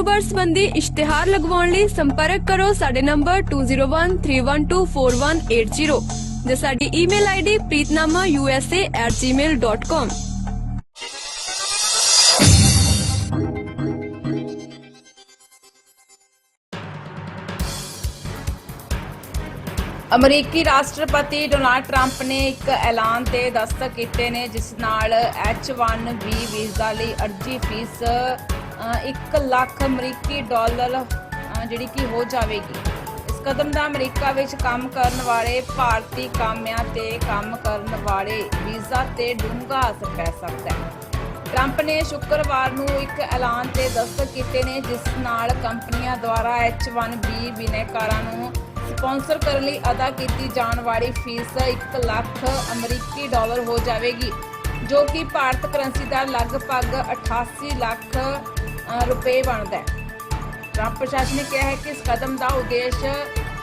ਕਾਰੋਬਾਰ ਸੰਬੰਧੀ ਇਸ਼ਤਿਹਾਰ ਲਗਵਾਉਣ ਲਈ ਸੰਪਰਕ ਕਰੋ ਸਾਡੇ ਨੰਬਰ 2013124180 ਜਾਂ ਸਾਡੀ ਈਮੇਲ ਆਈਡੀ preetnamausa@gmail.com ਅਮਰੀਕੀ ਰਾਸ਼ਟਰਪਤੀ ਡੋਨਾਲਡ ਟਰੰਪ ਨੇ ਇੱਕ ਐਲਾਨ ਤੇ ਦਸਤਖਤ ਕੀਤੇ ਨੇ, ਜਿਸ ਨਾਲ H1B ਵੀਜ਼ਾ ਲਈ ਅਰਜ਼ੀ ਫੀਸ 1 ਲੱਖ ਅਮਰੀਕੀ ਡਾਲਰ ਜਿਹੜੀ ਕਿ ਹੋ ਜਾਵੇਗੀ। ਇਸ ਕਦਮ ਦਾ ਅਮਰੀਕਾ ਵਿੱਚ ਕੰਮ ਕਰਨ ਵਾਲੇ ਭਾਰਤੀ ਕਾਮਿਆਂ ਤੇ ਕੰਮ ਕਰਨ ਵਾਲੇ ਵੀਜ਼ਾ ਤੇ ਡੂੰਘਾ ਅਸਰ ਪੈ ਸਕਦਾ ਹੈ। ਟਰੰਪ ਨੇ ਸ਼ੁੱਕਰਵਾਰ ਨੂੰ ਇੱਕ ਐਲਾਨ ਤੇ ਦਸਤਖਤ ਕੀਤੇ ਨੇ, ਜਿਸ ਨਾਲ ਕੰਪਨੀਆਂ ਦੁਆਰਾ H1B ਬਿਨੈਕਾਰਾਂ ਨੂੰ ਸਪਾਂਸਰ ਕਰਨ ਲਈ ਅਦਾ ਕੀਤੀ ਜਾਣ ਵਾਲੀ ਫੀਸ 1 ਲੱਖ ਅਮਰੀਕੀ ਡਾਲਰ ਹੋ ਜਾਵੇਗੀ, ਜੋ ਕਿ ਭਾਰਤ ਕਰੰਸੀ ਦਾ ਲਗਭਗ 88 ਲੱਖ ਰੁਪਏ ਬਣਦਾ ਹੈ। ਟਰੰਪ ਪ੍ਰਸ਼ਾਸਨ ਨੇ ਕਿਹਾ ਹੈ ਕਿ ਇਸ ਕਦਮ ਦਾ ਉਦੇਸ਼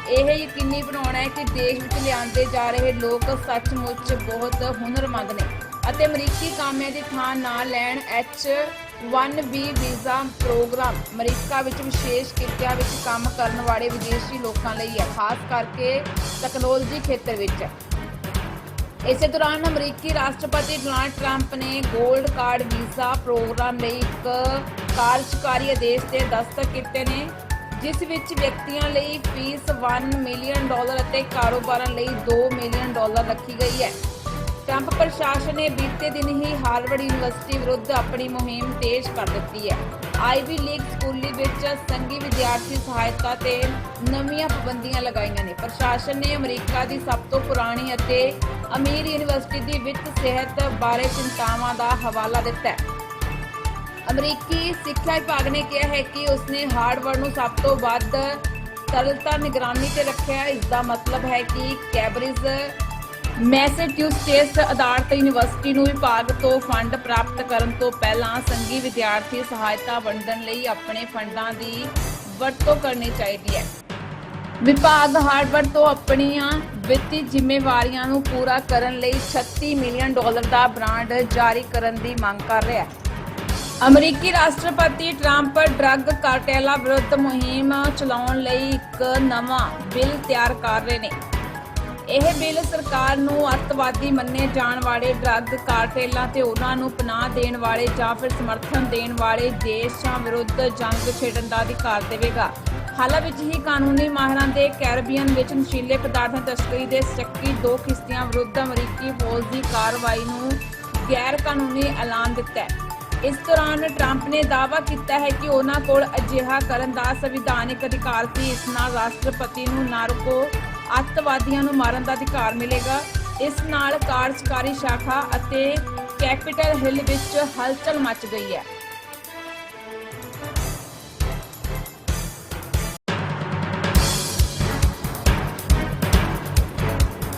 ਇਹ ਯਕੀਨੀ ਬਣਾਉਣਾ ਹੈ ਕਿ ਦੇਸ਼ ਵਿੱਚ ਲਿਆਂਦੇ ਜਾ ਰਹੇ ਲੋਕ ਸੱਚਮੁੱਚ ਬਹੁਤ ਹੁਨਰਮੰਦ ਨੇ ਅਤੇ ਅਮਰੀਕੀ ਕਾਮਿਆਂ ਦੀ ਥਾਂ ਨਾ ਲੈਣ H1B ਵੀਜ਼ਾ ਪ੍ਰੋਗਰਾਮ ਅਮਰੀਕਾ ਵਿੱਚ ਵਿਸ਼ੇਸ਼ ਕਿੱਤਿਆਂ ਵਿੱਚ ਕੰਮ ਕਰਨ ਵਾਲੇ ਵਿਦੇਸ਼ੀ ਲੋਕਾਂ ਲਈ ਹੈ, ਖਾਸ ਕਰਕੇ ਟੈਕਨੋਲੋਜੀ ਖੇਤਰ ਵਿੱਚ। ਇਸੇ ਦੌਰਾਨ ਅਮਰੀਕੀ ਰਾਸ਼ਟਰਪਤੀ ਡੋਨਾਲਡ ਟਰੰਪ ਨੇ 골ਡ ਕਾਰਡ ਵੀਜ਼ਾ ਪ੍ਰੋਗਰਾਮ ਲਈ ਇੱਕ ਕਾਰਜਕਾਰੀ ਆਦੇਸ਼ ਤੇ ਦਸਤਖਤ ਕੀਤੇ ਨੇ, ਜਿਸ ਵਿੱਚ ਵਿਅਕਤੀਆਂ ਲਈ ਫੀਸ 1 ਮਿਲੀਅਨ ਡਾਲਰ ਅਤੇ ਕਾਰੋਬਾਰਾਂ ਲਈ 2 ਮਿਲੀਅਨ ਡਾਲਰ ਰੱਖੀ ਗਈ ਹੈ। ਟਰੰਪ ਪ੍ਰਸ਼ਾਸਨ ਨੇ ਬੀਤੇ ਦਿਨ ਹੀ ਹਾਰਵਰਡ ਯੂਨੀਵਰਸਿਟੀ ਵਿਰੁੱਧ ਆਪਣੀ ਮੁਹਿੰਮ ਤੇਜ਼ ਕਰ ਦਿੱਤੀ ਹੈ। ਆਈਵੀ ਲੀਗ ਸਕੂਲੀ ਵਿੱਚ ਸੰਘੀ ਵਿਦਿਆਰਥੀ ਸਹਾਇਤਾ ਤੇ ਨਵੀਆਂ ਪਾਬੰਦੀਆਂ ਲਗਾਈਆਂ ਨੇ। ਪ੍ਰਸ਼ਾਸਨ ਨੇ ਅਮਰੀਕਾ ਦੀ ਸਭ ਤੋਂ ਪੁਰਾਣੀ ਅਤੇ ਅਮੀਰ ਯੂਨੀਵਰਸਿਟੀ ਦੀ ਵਿੱਤ ਸਿਹਤ ਬਾਰੇ ਚਿੰਤਾਵਾਂ ਦਾ ਹਵਾਲਾ ਦਿੱਤਾ ਹੈ। ਅਮਰੀਕੀ ਸਿੱਖਿਆ ਵਿਭਾਗ ਨੇ ਕਿਹਾ ਹੈ ਕਿ ਉਸਨੇ ਹਾਰਡਵੇਅਰ ਨੂੰ ਸਭ ਤੋਂ ਵੱਧ ਤਰਲਤਾ ਨਿਗਰਾਨੀ ਤੇ ਰੱਖਿਆ। ਇਸ ਦਾ ਮਤਲਬ ਹੈ ਕਿ ਕੈਬਰਿਜ ਮੈਸੇਚਿਉਸੇਟਸ ਅਧਾਰਤ ਯੂਨੀਵਰਸਿਟੀ ਨੂੰ ਵਿਭਾਗ ਤੋਂ ਫੰਡ ਪ੍ਰਾਪਤ ਕਰਨ ਤੋਂ ਪਹਿਲਾਂ ਸੰਘੀ ਵਿਦਿਆਰਥੀ ਸਹਾਇਤਾ ਵੰਡਣ ਲਈ ਆਪਣੇ ਫੰਡਾਂ ਦੀ ਵਰਤੋਂ ਕਰਨੀ ਚਾਹੀਦੀ ਹੈ। ਵਿਭਾਗ ਹਾਰਡਵੇਅਰ ਤੋਂ ਆਪਣੀਆਂ ਵਿੱਤੀ ਜ਼ਿੰਮੇਵਾਰੀਆਂ ਨੂੰ ਪੂਰਾ ਕਰਨ ਲਈ 36 ਮਿਲੀਅਨ ਡਾਲਰ ਦਾ ਬ੍ਰਾਂਡ ਜਾਰੀ ਕਰਨ ਦੀ ਮੰਗ ਕਰ ਰਿਹਾ ਹੈ। ਅਮਰੀਕੀ ਰਾਸ਼ਟਰਪਤੀ ਟਰੰਪ ਡਰੱਗ ਕਾਰਟੈਲਾਂ ਵਿਰੁੱਧ ਮੁਹਿੰਮ ਚਲਾਉਣ ਲਈ ਇੱਕ ਨਵਾਂ ਬਿੱਲ ਤਿਆਰ ਕਰ ਰਹੇ ਨੇ। ਇਹ ਬਿੱਲ ਸਰਕਾਰ ਨੂੰ ਅੱਤਵਾਦੀ ਮੰਨੇ ਜਾਣ ਵਾਲੇ ਡਰੱਗ ਕਾਰਟੇਲਾਂ ਤੇ ਉਹਨਾਂ ਨੂੰ ਪਨਾਹ ਦੇਣ ਵਾਲੇ ਜਾਂ ਫਿਰ ਸਮਰਥਨ ਦੇਣ ਵਾਲੇ ਦੇਸ਼ਾਂ ਵਿਰੁੱਧ ਜੰਗ ਛੇੜਨ ਦਾ ਅਧਿਕਾਰ ਦੇਵੇਗਾ। ਹਾਲਾਂ ਵਿੱਚ ਹੀ ਕਾਨੂੰਨੀ ਮਾਹਿਰਾਂ ਦੇ ਕੈਰਬੀਅਨ ਵਿੱਚ ਨਸ਼ੀਲੇ ਪਦਾਰਥਾਂ ਤਸਕਰੀ ਦੇ ਸ਼ੱਕੀ ਦੋ ਕਿਸ਼ਤੀਆਂ ਵਿਰੁੱਧ ਅਮਰੀਕੀ ਫੌਜ ਦੀ ਕਾਰਵਾਈ ਨੂੰ ਗੈਰ ਕਾਨੂੰਨੀ ਐਲਾਨ ਦਿੱਤਾ ਹੈ। ਇਸ ਦੌਰਾਨ ਟਰੰਪ ਨੇ ਦਾਅਵਾ ਕੀਤਾ ਹੈ ਕਿ ਉਹਨਾਂ ਕੋਲ ਅਜਿਹਾ ਕਰਨ ਦਾ ਸੰਵਿਧਾਨਿਕ ਅਧਿਕਾਰ ਸੀ, ਇਸ ਨਾਲ ਰਾਸ਼ਟਰਪਤੀ ਨੂੰ ਨਾਰਕੋ ਅੱਤਵਾਦੀਆਂ ਨੂੰ ਮਾਰਨ ਦਾ ਅਧਿਕਾਰ ਮਿਲੇਗਾ। ਇਸ ਨਾਲ ਕਾਰਜਕਾਰੀ ਸ਼ਾਖਾ ਅਤੇ ਕੈਪੀਟਲ ਹਿੱਲ ਵਿੱਚ ਹਲਚਲ ਮਚ ਗਈ ਹੈ।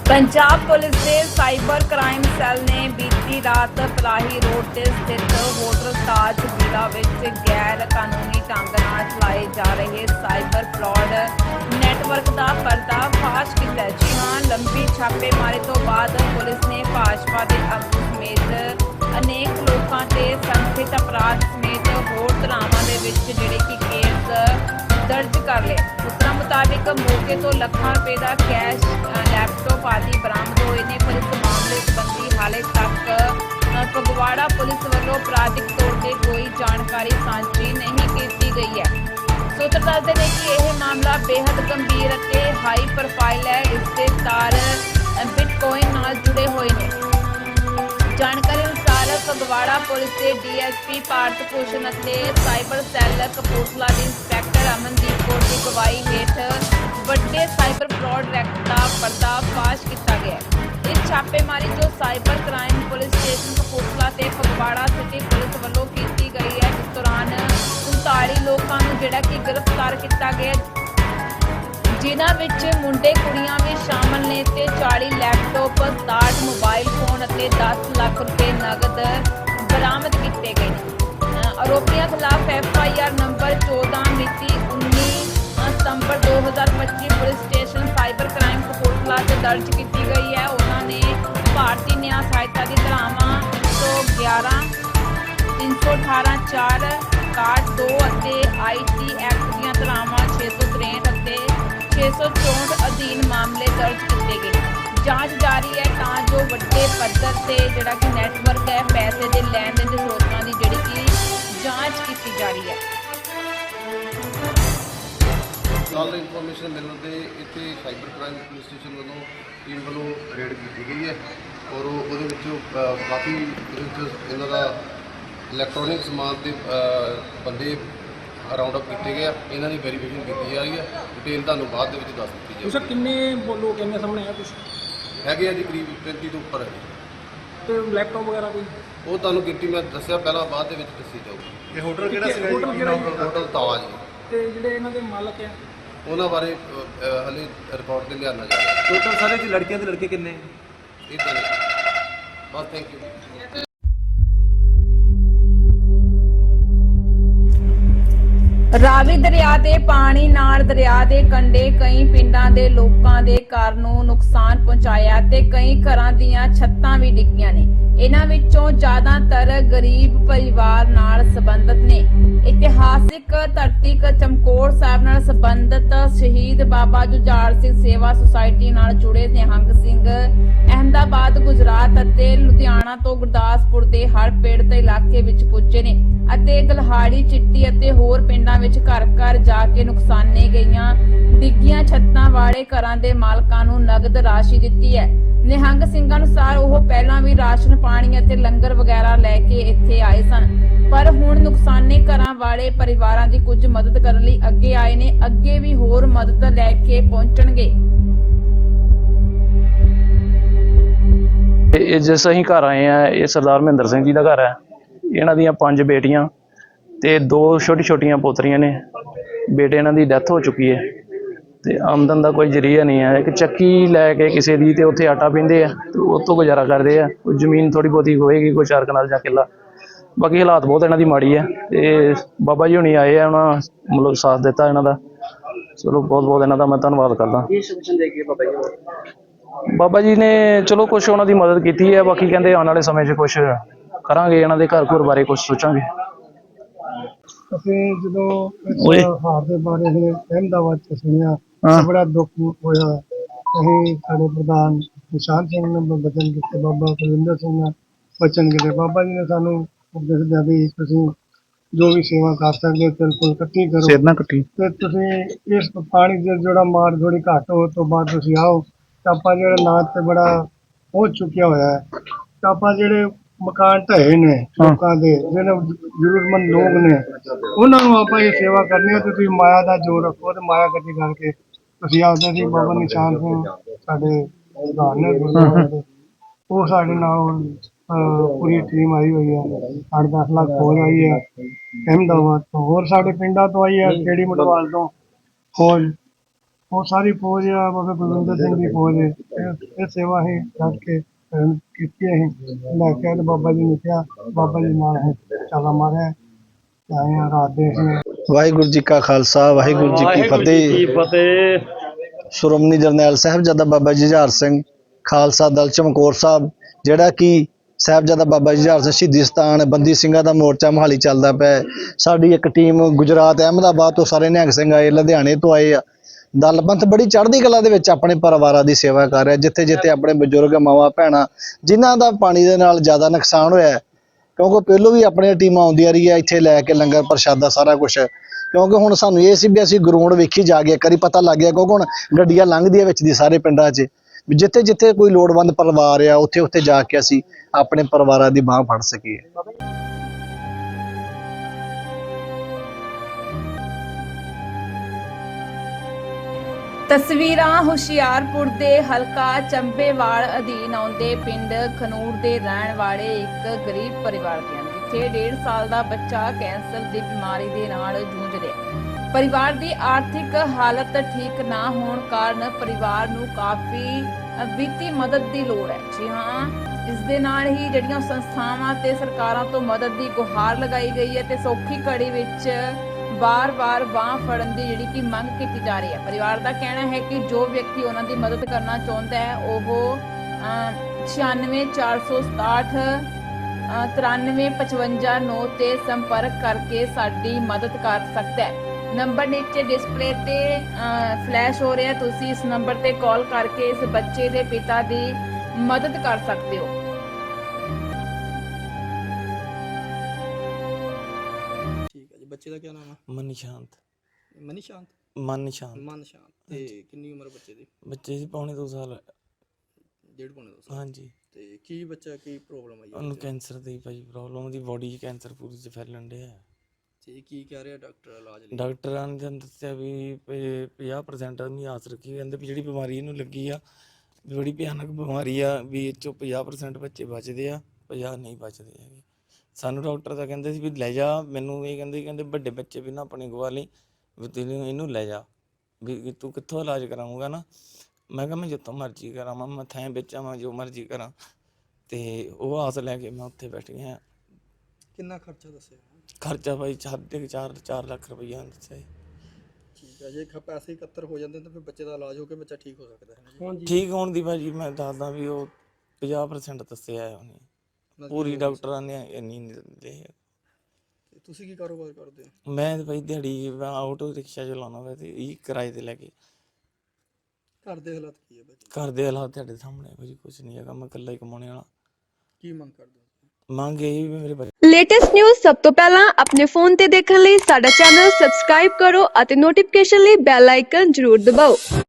ਪੰਜਾਬ ਪੁਲਿਸ ਦੇ ਸਾਈਬਰ ਕ੍ਰਾਈਮ ਸੈੱਲ ਨੇ ਬੀਤੀ ਰਾਤ ਪਲਾਹੀ ਰੋਡ ਤੇ ਸਥਿਤ ਹੋਟਲ ਤਾਜ ਵਿਲਾ ਵਿੱਚ ਗੈਰ ਕਾਨੂੰਨੀ ਢੰਗ ਨਾਲ ਚਲਾਏ ਜਾ ਰਹੇ ਸਾਈਬਰ ਫਰਾਡ ਨੈਟਵਰਕ ਦਾ ਪਰਦਾ ਫਾਸ਼ ਕੀਤਾ ਜੀ ਹਾਂ, ਲੰਬੀ ਛਾਪੇਮਾਰੀ ਤੋਂ ਬਾਅਦ ਪੁਲਿਸ ਨੇ ਭਾਜਪਾ ਦੇ ਆਗੂ ਸਮੇਤ ਅਨੇਕ ਲੋਕਾਂ ਤੇ ਸੰਗਠਿਤ ਅਪਰਾਧ ਸਮੇਤ ਹੋਰ ਧਰਾਵਾਂ ਦੇ ਵਿੱਚ, ਜਿਹੜੇ ਕਿ ਕੇਸ ਦਰਜ ਕਰ ਲਿਆ ਸੂਤਰਾਂ ਮੁਤਾਬਿਕ ਮੌਕੇ ਤੋਂ ਲੱਖਾਂ ਰੁਪਏ ਦਾ ਕੈਸ਼ ਅ, ਲੈਪਟਾਪ ਆਦਿ ਬਰਾਮਦ ਹੋਏ ਨੇ। ਪਰ ਇਸ ਮਾਮਲੇ ਸੰਬੰਧੀ ਹਾਲੇ ਤੱਕ ਫਗਵਾੜਾ ਪੁਲਿਸ ਵੱਲੋਂ ਅਪਰਾਧਿਕ ਤੌਰ ਤੇ ਕੋਈ ਜਾਣਕਾਰੀ ਸਾਂਝੀ ਨਹੀਂ ਕੀਤੀ ਗਈ ਹੈ। ਸੂਤਰ ਦੱਸਦੇ ਨੇ ਕਿ ਇਹ ਮਾਮਲਾ ਬੇहद ਗੰਭੀਰ ਅਤੇ ਹਾਈ ਪ੍ਰੋਫਾਈਲ ਹੈ। ਇਸ ਦੇ ਤਾਰ ਅ, ਬਿਟਕੋਇਨ ਨਾਲ ਜੁੜੇ ਹੋਏ ਨੇ। ਜਾਣਕਾਰੀ ਫਗਵਾੜਾ ਪੁਲਿਸ ਦੇ ਡੀਐਸਪੀ ਭਾਰਤ ਭੂਸ਼ਣ ਅਤੇ ਸਾਈਬਰ ਸੈੱਲ ਕਪੂਰਥਲਾ ਦੇ ਇੰਸਪੈਕਟਰ ਅਮਨਦੀਪ ਕੌਰ ਦੀ ਅਗਵਾਈ ਹੇਠ ਵੱਡੇ ਸਾਈਬਰ ਫਰਾਡ ਰੈਕਟ ਦਾ ਪਰਦਾਫਾਸ਼ ਕੀਤਾ ਗਿਆ ਇਸ ਛਾਪੇਮਾਰੀ ਜੋ cyber crime police station Kapurthala ਤੇ ਫਗਵਾੜਾ ਸਿਟੀ ਪੁਲਿਸ ਵੱਲੋਂ ਕੀਤੀ ਗਈ ਹੈ, ਜਿਸ ਦੌਰਾਨ 39 ਲੋਕਾਂ ਨੂੰ ਜਿਹੜਾ ਕਿ ਗ੍ਰਿਫਤਾਰ ਕੀਤਾ ਗਿਆ ਜਿਨ੍ਹਾਂ ਵਿੱਚ ਮੁੰਡੇ ਕੁੜੀਆਂ ਵੀ ਸ਼ਾਮਲ ਨੇ ਤੇ 40 ਲੈਪਟਾਪ 60 ਮੋਬਾਈਲ ਫੋਨ ਅਤੇ 10 ਲੱਖ ਰੁਪਏ ਨਗਦ ਬਰਾਮਦ ਕੀਤੇ ਗਏ ਨੇ। ਆਰੋਪੀਆਂ ਖਿਲਾਫ ਐਫ ਆਈ ਆਰ ਨੰਬਰ 14 ਮਿਤੀ 19 ਸਤੰਬਰ 2025 police station cyber crime Kapurthala 'ਚ ਦਰਜ ਕੀਤੀ ਗਈ ਹੈ। ਉਹਨਾਂ ਨੇ ਭਾਰਤੀ ਨਿਆਂ ਸਹਾਇਤਾ ਦੀ ਧਾਰਾਵਾਂ 111 318 4 61 2 ਅਤੇ 664 ਅਧੀਨ ਮਾਮਲੇ ਦਰਜ ਕੀਤੇ ਗਏ। ਜਾਂਚ ਜਾਰੀ ਹੈ ਤਾਂ ਜੋ ਵੱਡੇ ਪੱਧਰ ਤੇ ਜਿਹੜਾ ਕਿ ਨੈਟਵਰਕ ਹੈ, ਪੈਸੇ ਦੇ ਲੈਣ ਦੇਣ ਦੇ ਸਰੋਤਾਂ ਦੀ ਜਿਹੜੀ ਕਿ ਜਾਂਚ ਕੀਤੀ ਜਾ ਰਹੀ ਹੈ। ਨਾਲ ਇਨਫੋਰਮੇਸ਼ਨ ਮਿਲਣ ਤੇ ਇੱਥੇ ਸਾਈਬਰ ਕ੍ਰਾਈਮ ਪੁਲਿਸ ਸਟੇਸ਼ਨ ਵੱਲੋਂ ਟੀਮ ਵੱਲੋਂ ਰੇਡ ਕੀਤੀ ਗਈ ਹੈ ਔਰ ਉਹਦੇ ਵਿੱਚ ਕਾਫੀ ਇਹਨਾਂ ਦਾ ਇਲੈਕਟ੍ਰੋਨਿਕ ਸਮਾਨ ਦੇ ਬੰਦੇ ਰਾਉਂਡ ਅਪ ਕੀਤੇ ਗਏ ਆ ਇਹਨਾਂ ਦੀ ਵੈਰੀਫਿਕੇਸ਼ਨ ਕੀਤੀ ਜਾ ਰਹੀ ਹੈ ਡਿਟੇਲ ਤੁਹਾਨੂੰ ਬਾਅਦ ਦੇ ਵਿੱਚ ਦੱਸ ਦਿੱਤੀ ਜਾਵੇਗੀ ਸਰ ਕਿੰਨੇ ਬੋਲੋ ਕਿੰਨੇ ਸਾਹਮਣੇ ਆ ਕੁਝ ਹੈਗੇ ਆ ਜੀ ਕਰੀਬ 35 ਤੋਂ ਉੱਪਰ ਹੈ। ਤੇ ਲੈਪਟਾਪ ਵਗੈਰਾ ਕੋਈ? ਉਹ ਤੁਹਾਨੂੰ ਗਿਣਤੀ ਮੈਂ ਦੱਸਿਆ ਪਹਿਲਾਂ ਬਾਅਦ ਦੇ ਵਿੱਚ ਦੱਸੀ ਜਾਊਗੀ। ਇਹ ਹੋਟਲ ਕਿਹੜਾ ਸੀਗਾ ਹੋਟਲ ਕਿਹੜਾ? ਹੋਟਲ ਤਾਵਾ ਜੀ। ਤੇ ਜਿਹੜੇ ਇਹਨਾਂ ਦੇ ਮਾਲਕ ਆ? ਉਹਨਾਂ ਬਾਰੇ ਹਲੇ ਰਿਕਾਰਡ ਤੇ ਲਿਆਉਣਾ ਜਾ। ਰਿਹਾ ਟੋਟਲ ਸਾਰੇ ਚ ਲੜਕੀਆਂ ਤੇ ਲੜਕੇ ਕਿੰਨੇ? ਇਦਾਂ ਬਸ ਥੈਂਕ ਯੂ ਰਾਵੀ ਦਰਿਆ ਦੇ ਪਾਣੀ ਨਾਲ ਦਰਿਆ ਦੇ ਕੰਢੇ ਕਈ ਪਿੰਡਾਂ ਦੇ ਲੋਕਾਂ ਦੇ ਘਰ ਨੂੰ ਨੁਕਸਾਨ ਪਹੁੰਚਾਇਆ ਤੇ ਕਈ ਘਰਾਂ ਦੀਆਂ ਛੱਤਾਂ ਵੀ ਡਿੱਗੀਆਂ ਨੇ। ਇਹਨਾਂ ਵਿੱਚੋਂ ਜ਼ਿਆਦਾਤਰ ਗਰੀਬ ਪਰਿਵਾਰ ਨਾਲ ਸੰਬੰਧਿਤ ਨੇ। ਇਤਿਹਾਸਿਕ ਧਰਤੀ ਕ ਚਮਕੌਰ ਸਾਹਿਬ ਨਾਲ ਸੰਬੰਧਿਤ ਸ਼ਹੀਦ ਬਾਬਾ ਜੁਝਾਰ ਸਿੰਘ ਸੇਵਾ ਸੁਸਾਇਟੀ ਨਾਲ ਜੁੜੇ ਨਿਹੰਗ ਸਿੰਘ, ਅਹਿਮਦਾਬਾਦ, ਗੁਜਰਾਤ ਅਤੇ ਲੁਧਿਆਣਾ ਤੋਂ ਗੁਰਦਾਸਪੁਰ ਦੇ ਹੜ੍ਹ ਪੀੜਤ ਇਲਾਕੇ ਵਿੱਚ ਪੁੱਜੇ ਨੇ। ਅਤੇ ਗਲਹਾੜੀ ਚਿੱਟੀ ਅਤੇ ਹੋਰ ਪਿੰਡਾਂ ਵਿੱਚ ਘਰ ਘਰ ਜਾ ਕੇ ਨੁਕਸਾਨੇ ਗਈਆਂ। ਡਿੱਗੀਆਂ ਛੱਤਾਂ ਵਾਲੇ ਘਰਾਂ ਦੇ ਮਾਲਕਾਂ ਨੂੰ ਨਗਦ ਰਾਸ਼ੀ ਦਿੱਤੀ ਹੈ। ਨਿਹੰਗ ਸਿੰਘਾਂ ਅਨੁਸਾਰ ਉਹ ਪਹਿਲਾਂ ਵੀ ਰਾਸ਼ਨ, ਪਾਣੀ ਅਤੇ ਲੰਗਰ ਵਗੈਰਾ ਲੈ ਕੇ ਇੱਥੇ ਆਏ ਸਨ। ਪਰ ਹੁਣ ਨੁਕਸਾਨੇ ਘਰਾਂ ਵਾਲੇ ਪਰਿਵਾਰਾਂ ਦੀ ਕੁਝ ਮਦਦ ਕਰਨ ਲਈ ਅੱਗੇ ਆਏ ਨੇ। ਅੱਗੇ ਵੀ ਹੋਰ ਮਦਦ ਲੈ ਕੇ ਪਹੁੰਚਣਗੇ। ਇਹ ਜਿਸ ਅਸੀਂ ਘਰ ਆਏ ਆ, ਇਹ ਸਰਦਾਰ ਮਹਿੰਦਰ ਸਿੰਘ ਜੀ ਦਾ ਘਰ ਹੈ। ਇਹਨਾਂ ਦੀਆਂ ਪੰਜ ਬੇਟੀਆਂ ਤੇ ਦੋ ਛੋਟੀ ਛੋਟੀਆਂ ਪੋਤਰੀਆਂ ਨੇ। ਬੇਟੇ ਇਹਨਾਂ ਦੀ ਡੈਥ ਹੋ ਚੁੱਕੀ ਹੈ ਤੇ ਆਮਦਨ ਦਾ ਕੋਈ ਜਰੀਆ ਨਹੀਂ ਹੈ। ਇੱਕ ਚੱਕੀ ਲੈ ਕੇ ਕਿਸੇ ਦੀ ਤੇ ਉੱਥੇ ਆਟਾ ਪੀਂਦੇ ਆ ਤੇ ਉਹ ਤੋਂ ਗੁਜ਼ਾਰਾ ਕਰਦੇ ਆ। ਕੋਈ ਜ਼ਮੀਨ ਥੋੜੀ ਬਹੁਤੀ ਹੋਏਗੀ ਕੋਈ ਚਾਰ ਕਨਾਲ ਜਾਂ ਕਿੱਲਾ। ਬਾਕੀ ਹਾਲਾਤ ਬਹੁਤ ਇਹਨਾਂ ਦੀ ਮਾੜੀ ਹੈ ਤੇ ਬਾਬਾ ਜੀ ਹੁਣੀ ਆਏ ਆ ਉਹਨਾਂ ਮਤਲਬ ਸਾਥ ਦਿੱਤਾ ਇਹਨਾਂ ਦਾ। ਚਲੋ ਬਹੁਤ ਬਹੁਤ ਇਹਨਾਂ ਦਾ ਮੈਂ ਧੰਨਵਾਦ ਕਰਦਾ। ਬਾਬਾ ਜੀ ਨੇ ਚਲੋ ਕੁਝ ਉਹਨਾਂ ਦੀ ਮਦਦ ਕੀਤੀ ਹੈ ਬਾਕੀ ਕਹਿੰਦੇ ਆਉਣ ਵਾਲੇ ਸਮੇਂ 'ਚ ਕੁਝ ਕਰਾਂਗੇ ਇਹਨਾਂ ਦੇ ਘਰ ਘਰ ਬਾਰੇ ਕੁਝ ਸੋਚਾਂਗੇ। ਅਸੀਂ ਜਦੋਂ ਓਏ। ਇਸ ਹਾਰ ਦੇ ਬਾਰੇ ਅਸੀਂ ਅਹਿਮਦਾਬਾਦ ਚ ਸੁਣਿਆ ਹਾਂ। ਬੜਾ ਦੁੱਖ ਹੋਇਆ। ਅਸੀਂ ਸਾਡੇ ਪ੍ਰਧਾਨ ਨਿਸ਼ਾਨ ਸਿੰਘ ਨੇ ਬਚਨ ਕੀਤੇ ਬਾਬਾ ਕੁਲਵਿੰਦਰ ਸਿੰਘ ਨੇ ਬਚਨ ਕੀਤੇ ਬਾਬਾ ਜੀ ਨੇ ਸਾਨੂੰ ਉਪਦੇਸ਼ ਦਿੱਤਾ ਵੀ ਤੁਸੀਂ ਜੋ ਵੀ ਸੇਵਾ ਕਰ ਸਕਦੇ ਹੋ ਬਿਲਕੁਲ ਇਕੱਠੀ ਕਰੋ। ਸਿਰ ਕੱਟੀ ਤੇ ਤੁਸੀਂ ਇਸ ਪਾਣੀ ਦੇ ਜਿਹੜਾ ਮਾਰ ਥੋੜੀ ਘੱਟ ਹੋ ਤੋਂ ਬਾਅਦ ਤੁਸੀਂ ਆਓ। ਤਾਂ ਆਪਾਂ ਜਿਹੜਾ ਨਾਚ ਤੇ ਬੜਾ ਪਹੁੰਚ ਚੁੱਕਿਆ ਹੋਇਆ ਹੈ। ਤਾਂ ਆਪਾਂ ਜਿਹੜੇ ਮਕਾਨ ਢਏ ਨੇ ਲੋਕਾਂ ਦੇ ਜਿਹੜੇ ਜ਼ਰੂਰਤਮੰਦ ਲੋਕ ਨੇ ਉਹਨਾਂ ਨੂੰ ਆਪਾਂ ਇਹ ਸੇਵਾ ਕਰਨੀ ਹੈ ਤੇ ਤੁਸੀਂ ਮਾਇਆ ਦਾ ਜੋਰ ਰੱਖੋ ਤੇ ਮਾਇਆ ਇਕੱਠੀ ਕਰਕੇ ਤੁਸੀਂ ਆਪਦੇ ਸੀ ਬਾਬਾ ਨਿਸ਼ਾਨ ਸਿੰਘ ਸਾਡੇ ਪ੍ਰਧਾਨ ਨੇ ਗੁਰਦੁਆਰੇ ਦੇ। ਉਹ ਸਾਡੇ ਨਾਲ ਅਹ, ਪੂਰੀ ਟੀਮ ਆਈ ਹੋਈ ਹੈ 8-10 ਲੱਖ ਹੋਰ ਆਈ ਹੈ ਅਹਿਮਦਾਬਾਦ ਤੋਂ ਹੋਰ ਸਾਡੇ ਪਿੰਡਾਂ ਤੋਂ ਆਈ ਹੈ ਕਿਹੜੀ ਮਟਵਾਲ ਤੋਂ ਫੌਜ। ਉਹ ਸਾਰੀ ਫੌਜ ਆ ਬਾਬਾ ਕੁਲਵਿੰਦਰ ਸਿੰਘ ਦੀ ਫੌਜ ਹੈ। ਇਹ- ਇਹ ਸੇਵਾ ਹੀ ਕਰਕੇ ਕੀਤੀ ਹੈ ਲੈ ਕੇ ਤੇ ਬਾਬਾ ਜੀ ਨੇ ਕਿਹਾ ਬਾਬਾ ਜੀ ਨਾਲ ਹੈ ਚਾਲਾ ਮਾਰਿਆ। ਤੇ ਆਏ ਹਾਂ ਰਾਤ ਦੇ ਅਸੀਂ ਵਾਹਿਗੁਰੂ ਜੀ ਕਾ ਖਾਲਸਾ ਵਾਹਿਗੁਰੂ ਜੀ ਕੀ ਫਤਿਹ। ਫਤਿਹ। ਸ਼੍ਰੋਮਣੀ ਜਰਨੈਲ ਸਾਹਿਬਜ਼ਾਦਾ ਬਾਬਾ ਜੀ ਜੁਝਾਰ ਸਿੰਘ ਖਾਲਸਾ ਦਲ ਚਮਕੌਰ ਸਾਹਿਬ ਜਿਹੜਾ ਕਿ ਸਾਹਿਬਜ਼ਾਦਾ ਬਾਬਾ ਜੀ ਜੁਝਾਰ ਸਿੰਘ ਸ਼ਹੀਦੀ ਸਥਾਨ ਬੰਦੀ ਸਿੰਘਾਂ ਦਾ ਮੋਰਚਾ ਮੋਹਾਲੀ ਚੱਲਦਾ ਪਿਆ ਹੈ। ਸਾਡੀ ਇੱਕ ਟੀਮ ਗੁਜਰਾਤ ਅਹਿਮਦਾਬਾਦ ਤੋਂ ਸਾਰੇ ਨਿਹੰਗ ਸਿੰਘ ਆਏ ਲੁਧਿਆਣੇ ਤੋਂ ਆਏ ਆ। ਦਲਪੰਥ ਬੜੀ ਚੜ੍ਹਦੀ ਕਲਾ ਦੇ ਵਿੱਚ ਆਪਣੇ ਪਰਿਵਾਰਾਂ ਦੀ ਸੇਵਾ ਕਰ ਰਿਹਾ ਜਿੱਥੇ ਜਿੱਥੇ ਆਪਣੇ ਬਜ਼ੁਰਗ ਮਾਵਾਂ ਭੈਣਾਂ ਜਿਨ੍ਹਾਂ ਦਾ ਪਾਣੀ ਦੇ ਨਾਲ ਜ਼ਿਆਦਾ ਨੁਕਸਾਨ ਹੋਇਆ ਕਿਉਂਕਿ ਪਹਿਲੋਂ ਵੀ ਆਪਣੀਆਂ ਟੀਮਾਂ ਆਉਂਦੀਆਂ ਰਹੀਆਂ ਇੱਥੇ ਲੈ ਕੇ ਲੰਗਰ ਪ੍ਰਸ਼ਾਦਾ ਸਾਰਾ ਕੁਝ ਕਿਉਂਕਿ ਹੁਣ ਸਾਨੂੰ ਇਹ ਸੀ ਵੀ ਅਸੀਂ ਗਰਾਊਂਡ ਵੇਖੀ ਜਾ ਕੇ ਕਰੀ ਪਤਾ ਲੱਗ ਗਿਆ ਕਿਉਂਕਿ ਹੁਣ ਗੱਡੀਆਂ ਲੰਘਦੀਆਂ ਵਿੱਚ ਦੀ ਸਾਰੇ ਪਿੰਡਾਂ 'ਚ। ਵੀ ਜਿੱਥੇ ਜਿੱਥੇ ਕੋਈ ਲੋੜਵੰਦ ਪਰਿਵਾਰ ਆ ਉੱਥੇ ਉੱਥੇ ਜਾ ਕੇ ਅਸੀਂ ਆਪਣੇ ਪਰਿਵਾਰਾਂ ਦੀ ਬਾਹ ਫੜ ਸਕੀਏ। ਤਸਵੀਰਾਂ ਹੁਸ਼ਿਆਰਪੁਰ ਦੇ ਹਲਕਾ ਚੰਬੇਵਾਲ ਅਧੀਨ ਆਉਂਦੇ ਪਿੰਡ ਖਨੂਰ ਦੇ ਰਹਿਣ ਵਾਲੇ ਇੱਕ ਗਰੀਬ ਪਰਿਵਾਰ ਦੀਆਂ ਨੇ, ਜਿੱਥੇ 1.5 ਸਾਲ ਦਾ ਬੱਚਾ ਕੈਂਸਰ ਦੀ ਬਿਮਾਰੀ ਦੇ ਨਾਲ ਜੂਝ ਰਿਹਾ ਪਰਿਵਾਰ ਦੀ ਆਰਥਿਕ ਹਾਲਤ ਠੀਕ ਨਾ ਹੋਣ ਕਾਰਨ ਪਰਿਵਾਰ ਨੂੰ ਕਾਫੀ ਵਿੱਤੀ ਮਦਦ ਦੀ ਲੋੜ ਹੈ। ਜੀ ਹਾਂ ਇਸ ਦੇ ਨਾਲ ਹੀ ਜਿਹੜੀਆਂ ਸੰਸਥਾਵਾਂ ਤੇ ਸਰਕਾਰਾਂ ਤੋਂ ਮਦਦ ਦੀ ਗੁਹਾਰ ਲਗਾਈ ਗਈ ਹੈ ਤੇ ਸੌਖੀ ਘੜੀ ਵਿੱਚ ਵਾਰ ਵਾਰ ਬਾਹ ਫੜਨ ਦੀ ਜਿਹੜੀ ਕਿ ਮੰਗ ਕੀਤੀ ਜਾ ਰਹੀ ਹੈ। ਪਰਿਵਾਰ ਦਾ ਕਹਿਣਾ ਹੈ ਕਿ ਜੋ ਵਿਅਕਤੀ ਉਹਨਾਂ ਦੀ ਮਦਦ ਕਰਨਾ ਚਾਹੁੰਦਾ ਹੈ ਉਹ ਅਮ, 96467 93559 ਤੇ ਸੰਪਰਕ ਕਰਕੇ ਸਾਡੀ ਮਦਦ ਕਰ ਸਕਦਾ ਹੈ। ਨੰਬਰ ਨੀਚੇ ਡਿਸਪਲੇ ਤੇ ਫਲੈਸ਼ ਹੋ ਰਿਹਾ ਤੁਸੀਂ ਇਸ ਨੰਬਰ ਤੇ ਕਾਲ ਕਰਕੇ ਇਸ ਬੱਚੇ ਦੇ ਪਿਤਾ ਦੀ ਮਦਦ ਕਰ ਸਕਦੇ ਹੋ। ਬੱਚੇ ਦਾ ਕੀ ਨਾਮ ਹੈ ਮਨ ਸ਼ਾਂਤ ਮਨੀ ਸ਼ਾਂਤ ਮਨ ਸ਼ਾਂਤ ਮਨ ਸ਼ਾਂਤ ਤੇ ਕਿੰਨੀ ਉਮਰ ਬੱਚੇ ਦੀ? ਬੱਚੇ ਦੀ ਪੌਣੇ 2 ਸਾਲ। ਡੇਢ ਪੌਣੇ ਦੋ ਸਾਲ। ਹਾਂਜੀ। ਤੇ ਕੀ ਬੱਚਾ ਕੀ ਪ੍ਰੋਬਲਮ ਆਈ ਉਹਨੂੰ? ਕੈਂਸਰ ਦੀ ਭਾਈ ਪ੍ਰੋਬਲਮ ਦੀ ਬੋਡੀ 'ਚ ਕੈਂਸਰ ਪੂਰੀ 'ਚ ਫੈਲਣ ਡਿਆ। ਤੇ ਕੀ ਕਹਿ ਰਿਹਾ ਡਾਕਟਰ ਇਲਾਜ ਲਈ? ਡਾਕਟਰਾਂ ਨੇ ਤਾਂ ਦੱਸਿਆ ਵੀ 50% ਨਹੀਂ ਆਸ ਰੱਖੀ ਕਹਿੰਦੇ ਵੀ ਜਿਹੜੀ ਬਿਮਾਰੀ ਇਹਨੂੰ ਲੱਗੀ ਆ ਬੜੀ ਭਿਆਨਕ ਬਿਮਾਰੀ ਆ ਵੀ ਇਹ ਚੋਂ 50% ਬੱਚੇ ਬਚਦੇ ਆ 50 ਨਹੀਂ ਬਚਦੇ ਹੈਗੇ। ਸਾਨੂੰ ਡਾਕਟਰ ਤਾਂ ਕਹਿੰਦੇ ਸੀ ਵੀ ਲੈ ਜਾ ਮੈਨੂੰ ਇਹ ਕਹਿੰਦੇ ਕਹਿੰਦੇ ਵੱਡੇ ਬੱਚੇ ਵੀ ਨਾ ਆਪਣੇ ਗਵਾ ਲਈ ਵੀ ਤੈਨੂੰ ਇਹਨੂੰ ਲੈ ਜਾ ਵੀ ਤੂੰ ਕਿੱਥੋਂ ਇਲਾਜ ਕਰਾਉਂਗਾ ਨਾ? ਮੈਂ ਕਿਹਾ ਮੈਂ ਜਿੱਥੋਂ ਮਰਜ਼ੀ ਕਰਾਵਾਂ ਮੈਂ ਥੈਂ ਵਿੱਚ ਆਵਾਂ ਜੋ ਮਰਜ਼ੀ ਕਰਾਂ। ਤੇ ਉਹ ਆਸ ਲੈ ਕੇ ਮੈਂ ਉੱਥੇ ਬੈਠ ਗਿਆ। ਕਿੰਨਾ ਖਰਚਾ ਦੱਸਿਆ? ਖਰਚਾ ਭਾਈ ਸਾਢੇ 4 4 ਲੱਖ ਰੁਪਈਆ ਦੱਸਿਆ। ਠੀਕ ਹੈ ਜੇ ਖ- ਪੈਸੇ ਇਕੱਤਰ ਹੋ ਜਾਂਦੇ ਤਾਂ ਫਿਰ ਬੱਚੇ ਦਾ ਇਲਾਜ ਹੋ ਕੇ ਬੱਚਾ ਠੀਕ ਹੋ ਸਕਦਾ ਹੈ ਠੀਕ ਹੋਣ ਦੀ ਭਾਜੀ ਮੈਂ ਦੱਸਦਾ ਵੀ ਉਹ 50% ਦੱਸਿਆ ਹੈ ਉਹਨੇ। ਪੂਰੀ ਡਾਕਟਰਾਂ ਨੇ ਇੰਨੀ ਨਹੀਂ ਦਿੰਦੇ ਤੇ ਤੁਸੀਂ ਕੀ ਕਾਰੋਬਾਰ ਕਰਦੇ ਹੋ? ਮੈਂ ਤਾਂ ਭਾਈ ਦਿਹਾੜੀ ਮੈਂ ਆਟੋ ਰਿਕਸ਼ਾ ਚਲਾਉਣਾ ਵਾ ਤੇ ਇਹ ਕਿਰਾਏ ਤੇ ਲੈ ਕੇ। ਘਰ ਦੇ ਹਾਲਾਤ ਕੀ ਹੈ ਬੱਚੇ ਘਰ ਦੇ ਹਾਲਾਤ ਤੁਹਾਡੇ ਸਾਹਮਣੇ ਭਾਜੀ ਕੁਝ ਨਹੀਂ ਹੈਗਾ ਮੈਂ ਇਕੱਲਾ ਹੀ ਕਮਾਉਣੇ ਵਾਲਾ। ਕੀ ਮੰਗ ਕਰਦੇ ਹੋ? ਮੰਗ ਇਹ ਵੀ ਮੇਰੇ ਬੱਚੇ ਲੇਟੈਸਟ ਨਿਊਜ਼ ਸਭ ਤੋਂ ਪਹਿਲਾਂ ਆਪਣੇ ਫੋਨ ਤੇ ਦੇਖਣ ਲਈ ਸਾਡਾ ਚੈਨਲ ਸਬਸਕ੍ਰਾਈਬ ਕਰੋ ਅਤੇ ਨੋਟੀਫਿਕੇਸ਼ਨ ਲਈ ਬੈਲ ਆਈਕਨ ਜ਼ਰੂਰ ਦਬਾਓ।